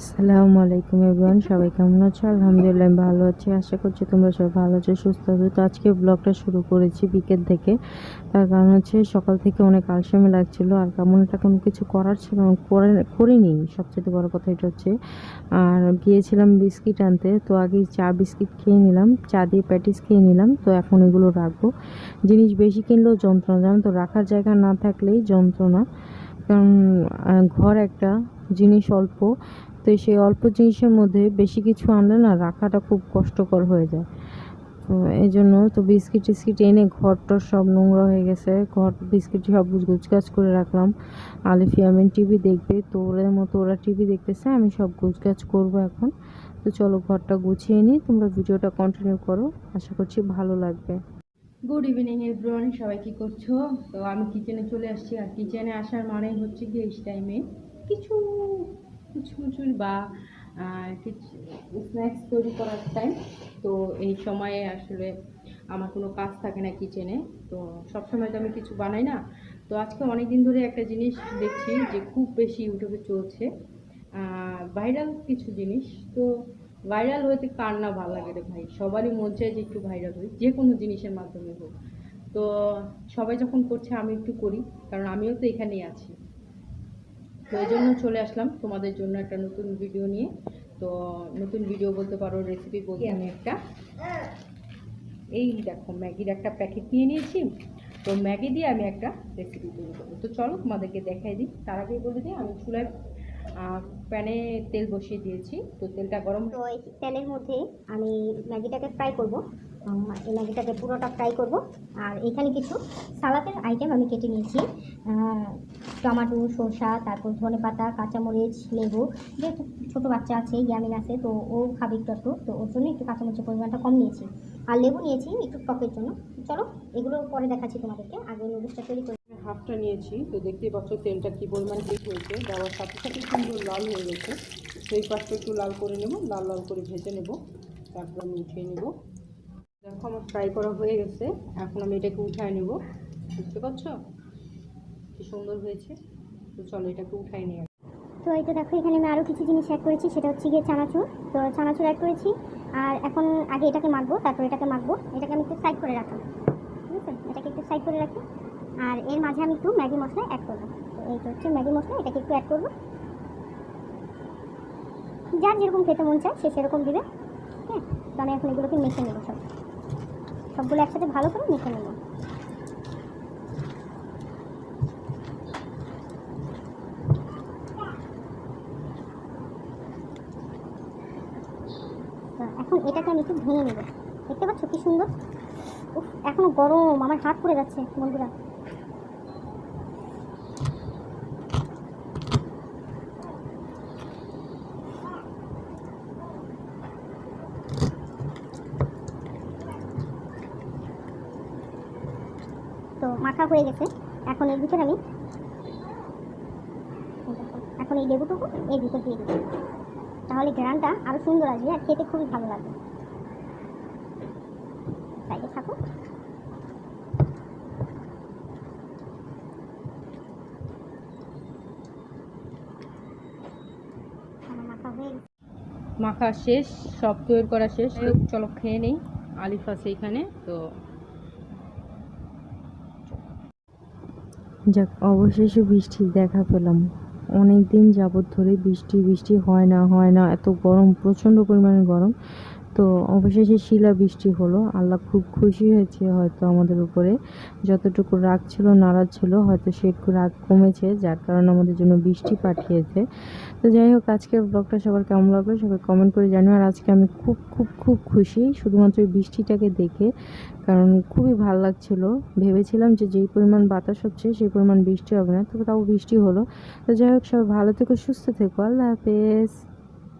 আসসালামু আলাইকুম এভরিওয়ান, সবাই কেমন আছো? আলহামদুলিল্লাহ আমি ভালো আছি। আশা করছি তোমরা সবাই ভালো আছো, সুস্থ আছো। তো আজকে ব্লগটা শুরু করেছি বিকেল থেকে। তার কারণ হচ্ছে সকাল থেকে অনেক আলসেমি লাগছিল আর কেমন একটা কোনো কিছু করার ছিল করিনি। সবচেয়ে বড় কথা এটা হচ্ছে, আর গিয়েছিলাম বিস্কিট আনতে। তো আগে চা বিস্কিট খেয়ে নিলাম, চা দিয়ে প্যাটিস খেয়ে নিলাম। তো এখন এগুলো রাখব। জিনিস বেশি কিনলেও যন্ত্রণা, জানো তো? রাখার জায়গা না থাকলেই যন্ত্রণা। কারণ ঘর একটা জিনিস অল্প, তো সেই অল্প জিনিসের মধ্যে বেশি কিছু আনলে না রাখাটা খুব কষ্টকর হয়ে যায়। তো এই জন্য তো বিস্কিট টিস্কিট এনে ঘরটা সব নোংরা হয়ে গেছে, ঘর বিস্কিট সব গুছগাছ করে রাখলাম। আলিফি, আমিন টিভি দেখবে, তো ওদের মতো ওরা টিভি দেখতেছে, আমি সব গুছগাছ করব এখন। তো চলো ঘরটা গুছিয়ে নিই, তোমরা ভিডিওটা কন্টিনিউ করো, আশা করছি ভালো লাগবে। গুড ইভিনিং এভরিওয়ান সবাই কী করছ? তো আমি কিচেনে চলে আসছি, আর কিচেনে আসার মানে হচ্ছে কি এই টাইমে কিছু কুচমুচুর বা কিছু স্ন্যাক্স তৈরি করার টাইম তো এই সময়ে আসলে আমার কোনো কাজ থাকে না কিচেনে তো সবসময় তো আমি কিছু বানাই না। তো আজকে অনেক দিন ধরে একটা জিনিস দেখছি যে খুব বেশি ইউটিউবে চলছে। ভাইরাল কিছু জিনিস। তো ভাইরাল হইতে কার না ভালো লাগে রে ভাই? সবারই মন চায় যে একটু ভাইরাল হই, যে কোনো জিনিসের মাধ্যমে হোক। তো সবাই যখন করছে, আমি একটু করি। কারণ আমিও তো এখানেই আছি। তো এই জন্য চলে আসলাম তোমাদের জন্য একটা নতুন ভিডিও নিয়ে। তো নতুন ভিডিও বলতে পারো রেসিপি বলতে আমি একটা। এই দেখো ম্যাগির একটা প্যাকেট নিয়ে নিয়েছি। তো ম্যাগি দিয়ে আমি একটা রেসিপি তৈরি করব। তো চলো তোমাদেরকে দেখাই দিই। তার আগেই বলে দিই আমি চুলায় প্যানে তেল বসিয়ে দিয়েছি। তো তেলটা গরম তো তেলের মধ্যে আমি ম্যাগিটাকে ফ্রাই করব। এই ম্যাগিটাকে পুরোটা ফ্রাই করব। আর এখানে কিছু সালাদের আইটেম আমি কেটে নিয়েছি। টমেটো শসা তারপর ধনে পাতা, কাঁচামরিচ, লেবু। যেহেতু ছোটো বাচ্চা আছে, ইয়ামিন আছে, তো ও খাবে একটু একটু। তো ওর জন্য একটু কাঁচামরিচের পরিমাণটা কম নিয়েছি। আর লেবু নিয়েছি একটু টকের জন্য। চলো, এগুলো পরে দেখাচ্ছি তোমাদেরকে। আগে নুডলসটা তৈরি করে হাফটা নিয়েছি। তো দেখতেই পাচ্ছ, তেলটা কী পরিমাণ হিট হয়েছে। দেওয়ার সাথে সাথে সুন্দর লাল হয়ে গেছে। সেই পাশটা একটু লাল করে নেব। লাল লাল করে ভেজে নেব। তারপর আমি উঠিয়ে নেব। দেখো, আমার ফ্রাই করা হয়ে গেছে। এখন আমি এটাকে উঠায় নেব। বুঝতে পারছ? কি সুন্দর হয়েছে। তো চলো, এটাকে উঠাই নিয়ে তো এই তো দেখো, এখানে আমি আরও কিছু জিনিস অ্যাড করেছি। সেটা হচ্ছে গিয়ে চানাচুর। তো চানাচুর অ্যাড করেছি। আর এখন আগে এটাকে মাখবো, তারপর এটাকে মাখবো। এটাকে আমি একটু সাইড করে রাখলাম। ঠিক আছে? এটাকে একটু সাইড করে রাখি। আর এর মাঝে আমি একটু ম্যাগি মশলা অ্যাড করব। তো এইটা হচ্ছে ম্যাগি মশলা, এটাকে একটু অ্যাড করব। যার যেরকম খেতে মন চায়, সে সেরকম দিবে হ্যাঁ তো আমি এখন এগুলোকে মেখে নেব সব। সবগুলো একসাথে ভালো করে মেখে নেব। তো এখন এটাকে আমি একটু ভেঙে নেব। দেখতে পাচ্ছ কি সুন্দর? উফ, এখনও গরম, আমার হাত পড়ে যাচ্ছে, বন্ধুরা। তো মাখা হয়ে গেছে। এখন এর ভিতরে আমি এখন এই লেবুটুকু এর ভিতর দিয়ে দিচ্ছি। তাহলে গ্রানটা আরও সুন্দর আসবে আর খেতে খুবই ভালো লাগবে। সাইডে থাকো। মাখা শেষ, সব তৈরি করা শেষ। চলো খেয়ে নেই। আলিফ এখানে, তো যাক, অবশেষে বৃষ্টির দেখা পেলাম। অনেক দিন যাবৎ ধরে বৃষ্টি বৃষ্টি হয় না হয় না, এত গরম, প্রচণ্ড পরিমাণে গরম। তো অবশেষে শিলা বৃষ্টি হলো। আল্লাহ খুব খুশি হয়েছে হয়তো আমাদের উপরে। যতটুকু রাগ ছিল, নারাজ ছিল, হয়তো সে একটু রাগ কমেছে, যার কারণে আমাদের জন্য বৃষ্টি পাঠিয়েছে। তো যাই হোক, আজকের ব্লগটা সবার কেমন লাগল সবাই কমেন্ট করে জানিও। আর আজকে আমি খুব খুব খুব খুশি শুধুমাত্র বৃষ্টিটাকে দেখে, কারণ খুবই ভালো লাগছিল। ভেবেছিলাম যে যেই পরিমাণ বাতাস হচ্ছে, সেই পরিমাণ বৃষ্টি হবে না, তবে তাও বৃষ্টি হলো। তো যাই হোক, সবাই ভালো থেকো, সুস্থ থেকো। আল্লাহ হাফেজ।